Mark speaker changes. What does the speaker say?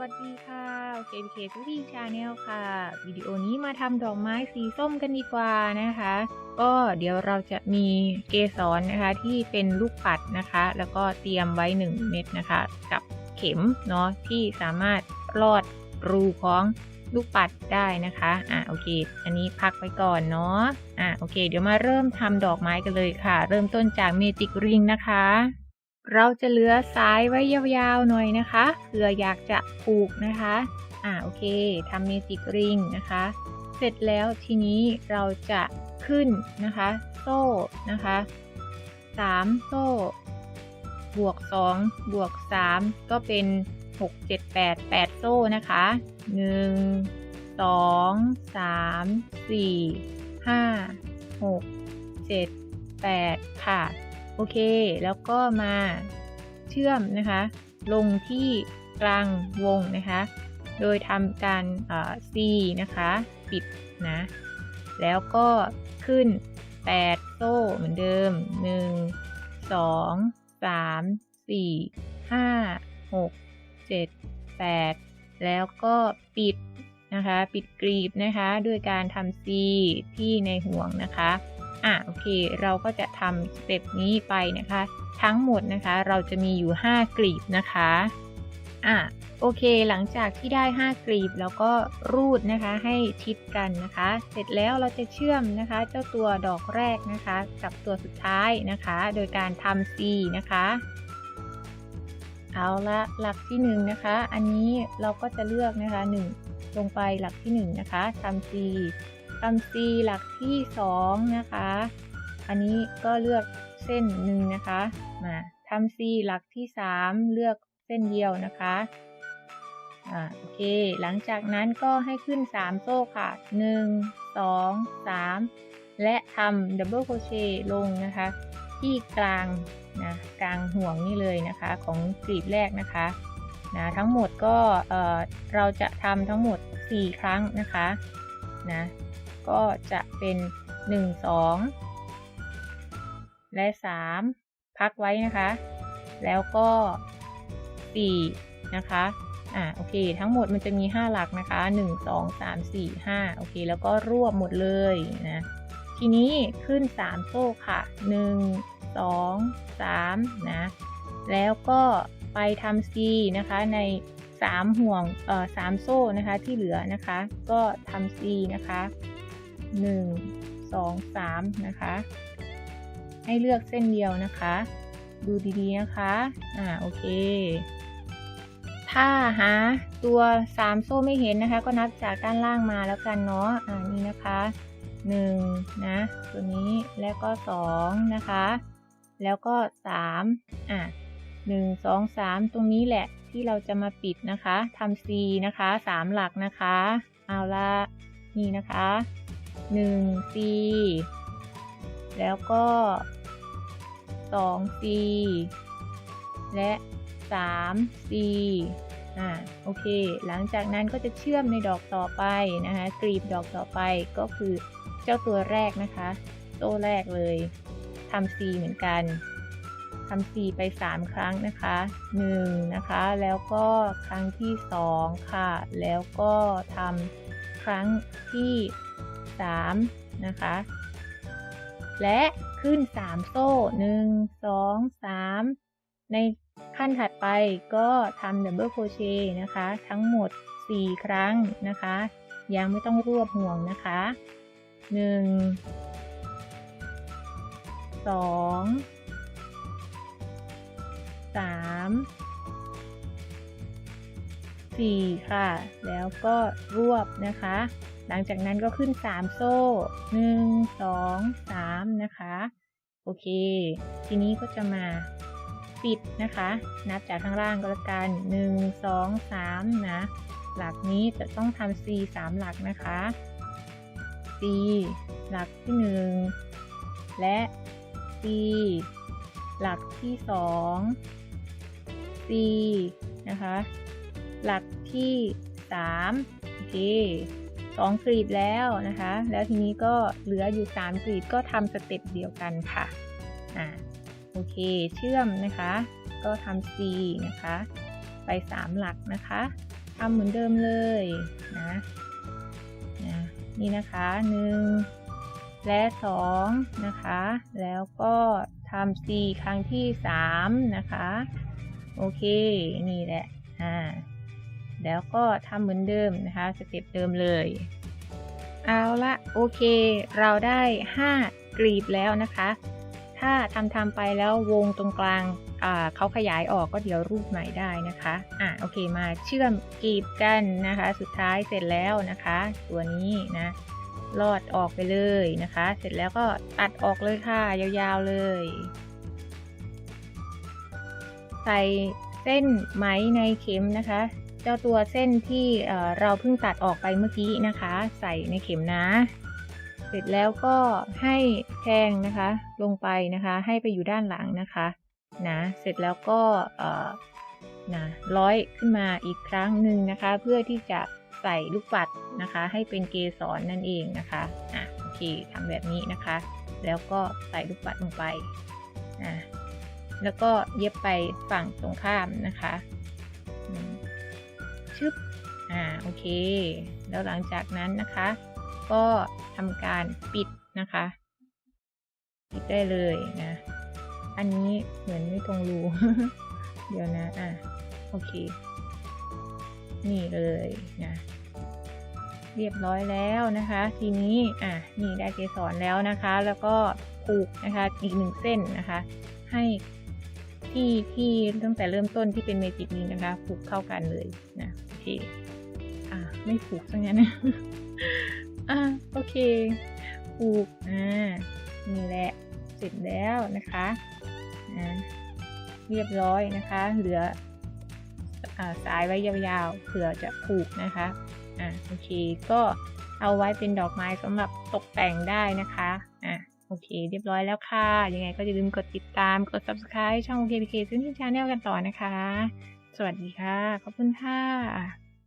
Speaker 1: วัสดีค่ะ KBK ทุดีชาแนลค่ะ วิดีโอนี้มาทำดอกไม้สีส้มกันดีกว่านะคะ ก็เดี๋ยวเราจะมีเกสรนะคะที่เป็นลูกปัดนะคะ แล้วก็เตรียมไว้ 1 เม็ดนะคะ กับเข็มเนาะที่สามารถรอดรูของลูกปัดได้นะคะ อะโอเค อันนี้พักไว้ก่อนเนาะ อะโอเค เดี๋ยวมาเริ่มทำดอกไม้กันเลยค่ะ เริ่มต้นจากเมจิกริงนะคะ เราจะเหลือสายไว้ยาวๆหน่อยนะคะเผื่ออยากจะผูกนะคะ อ่าโอเคทำเมจิกริงนะคะ เสร็จแล้วทีนี้เราจะขึ้นนะคะ โซ่นะคะ3โซ่ บวก 2 บวก 3 ก็เป็น 6 7 8 8 โซ่นะคะ 1 2 3 4 5 6 7 8 ค่ะ โอเค แล้วก็มาเชื่อมนะคะ ลงที่กลางวงนะคะ โดยทำการซีนะคะ ปิดนะ แล้วก็ขึ้น 8 โซ่เหมือนเดิม 1 2 3 4 5 6 7 8 แล้วก็ปิดนะคะ ปิดกรีบนะคะ ด้วยการทำซีที่ในห่วงนะคะ อะโอเค เราก็จะทำสเต็ปนี้ไปนะคะ ทั้งหมดนะคะ เราจะมีอยู่ 5 กลีบนะคะอะโอเค หลังจากที่ได้ 5 กลีบแล้วก็รูดนะคะให้ชิดกันนะคะ เสร็จแล้วเราจะเชื่อมนะคะ เจ้าตัวดอกแรกนะคะ กับตัวสุดท้ายนะคะ โดยการทำ C นะคะ เอาละหลักที่1นนะคะ อันนี้เราก็จะเลือกนะคะ 1 ลงไปหลักที่1นะคะทำ C ทำ C หลักที่2นะคะ อันนี้ก็เลือกเส้นหนึ่งนะคะ มาทำ C หลักที่3เลือกเส้นเดียวนะคะอ่าโอเค หลังจากนั้นก็ให้ขึ้น 3 โซ่ค่ะ1 2 3 และทำดับเบิลโคเชต์ลงนะคะ ที่กลางนะกลางห่วงนี่เลยนะคะของกลีบแรกนะคะนะทั้งหมดก็เออเราจะทำทั้งหมด 4 ครั้งนะคะนะ ก็จะเป็น 1 2 และ 3 พักไว้นะคะ แล้วก็ 4 นะคะอ่าโอเค ทั้งหมดมันจะมี 5 หลักนะคะ 1 2 3 4 5 โอเค แล้วก็รวบหมดเลยนะ ทีนี้ขึ้น 3 โซ่ค่ะ 1 2 3 นะ แล้วก็ไปทำ C นะคะ ใน 3 ห่วงเอ่อ3โซ่นะคะที่เหลือนะคะ ก็ทำ C นะคะ 1 2 3 นะคะ ให้เลือกเส้นเดียวนะคะ ดูดีๆนะคะ อ่าโอเค ถ้าหาตัว3โซ่ไม่เห็นนะคะ ก็นับจากด้านล่างมาแล้วกันเนาะอ่านี่นะคะ1นะตัวนี้แล้วก็2นะคะ แล้วก็3อะ1 2 3 ตรงนี้แหละที่เราจะมาปิดนะคะทำ C นะคะ 3 หลักนะคะ เอาละนี่นะคะ 1 C แล้วก็ 2 C และ 3 C อ่าโอเค หลังจากนั้นก็จะเชื่อมในดอกต่อไปนะคะกรีบดอกต่อไปก็คือเจ้าตัวแรกนะคะโซ่แรกเลยทำ C เหมือนกันทำ C ไป 3 ครั้งนะคะ 1 นะคะ แล้วก็ครั้งที่ 2 ค่ะ แล้วก็ทำครั้งที่ 3 นะคะ และขึ้น 3 โซ่ 1 2 3 ในขั้นถัดไปก็ทำดับเบิลโคเชต์นะคะ ทั้งหมด 4 ครั้งนะคะ ยังไม่ต้องรวบห่วงนะคะ 1 2 3 4 ค่ะ แล้วก็รวบนะคะ หลังจากนั้นก็ขึ้น 3 โซ่ 1 2 3 นะคะ โอเค ทีนี้ก็จะมาปิดนะคะ นับจากข้างล่างก็แล้วกัน 1 2 3 นะ หลักนี้จะต้องทำ C 3 หลักนะคะ C หลักที่ 1 และ C หลักที่ 2 C นะคะ หลักที่ 3 โอเค สองกรีดแล้วนะคะ แล้วทีนี้ก็เหลืออยู่ 3กรีดก็ทำสเต็ปเดียวกันค่ะอ่าโอเค เชื่อมนะคะ ก็ทำ C นะคะ ไป 3 หลักนะคะทำเหมือนเดิมเลยนะนะนี่นะคะหนึ่งและสองนะคะ แล้วก็ทำ C ครั้งที่สามนะคะ โอเค นี่แหละ อ่า แล้วก็ทำเหมือนเดิมนะคะสเต็ปเดิมเลย เอาละโอเค เราได้ 5 กรีบแล้วนะคะ ถ้าทำทำไปแล้ววงตรงกลางอ่าเขาขยายออกก็เดี๋ยวรูปใหม่ได้นะคะอะโอเคมาเชื่อมกรีบกันนะคะ สุดท้ายเสร็จแล้วนะคะ ตัวนี้นะลอดออกไปเลยนะคะ เสร็จแล้วก็ตัดออกเลยค่ะ ยาวๆเลย ใส่เส้นไหมในเข็มนะคะ เจ้าตัวเส้นที่เราเพิ่งตัดออกไปเมื่อกี้นะคะ ใส่ในเข็มนะ เสร็จแล้วก็ให้แทงนะคะ ลงไปนะคะ ให้ไปอยู่ด้านหลังนะคะนะเสร็จแล้วก็นะร้อยขึ้นมาอีกครั้งหนึ่งนะคะ เพื่อที่จะใส่ลูกปัดนะคะ ให้เป็นเกสรนั่นเองนะคะอะโอเคทำแบบนี้นะคะ แล้วก็ใส่ลูกปัดลงไปนะแล้วก็เย็บไปฝั่งตรงข้ามนะคะ ชึบอ่าโอเค แล้วหลังจากนั้นนะคะ ก็ทำการปิดนะคะ ปิดได้เลยนะ อันนี้เหมือนไม่ตรงรู เดี๋ยวนะ อะ โอเค นี่เลยนะเรียบร้อยแล้วนะคะ ทีนี้อะนี่ได้เกสรแล้วนะคะ แล้วก็ผูกนะคะอีกหนึ่งเส้นนะคะ ให้ ที่ที่ตั้งแต่เริ่มต้นที่เป็นเมจิกนี้นะคะผูกเข้ากันเลยนะโอเคอะไม่ผูกซะงั้นอะโอเคผูกอ่านี่แหละเสร็จแล้วนะคะอ่าเรียบร้อยนะคะ เหลืออาสายไว้ยาวๆเผื่อจะผูกนะคะอ่าโอเคก็เอาไว้เป็นดอกไม้สำหรับตกแต่งได้นะคะ โอเค เรียบร้อยแล้วค่ะ ยังไงก็อย่าลืมกดติดตาม กด subscribe ช่อง KPK ซึ่งที่ชาแนลกันต่อนะคะ สวัสดีค่ะ ขอบคุณค่ะ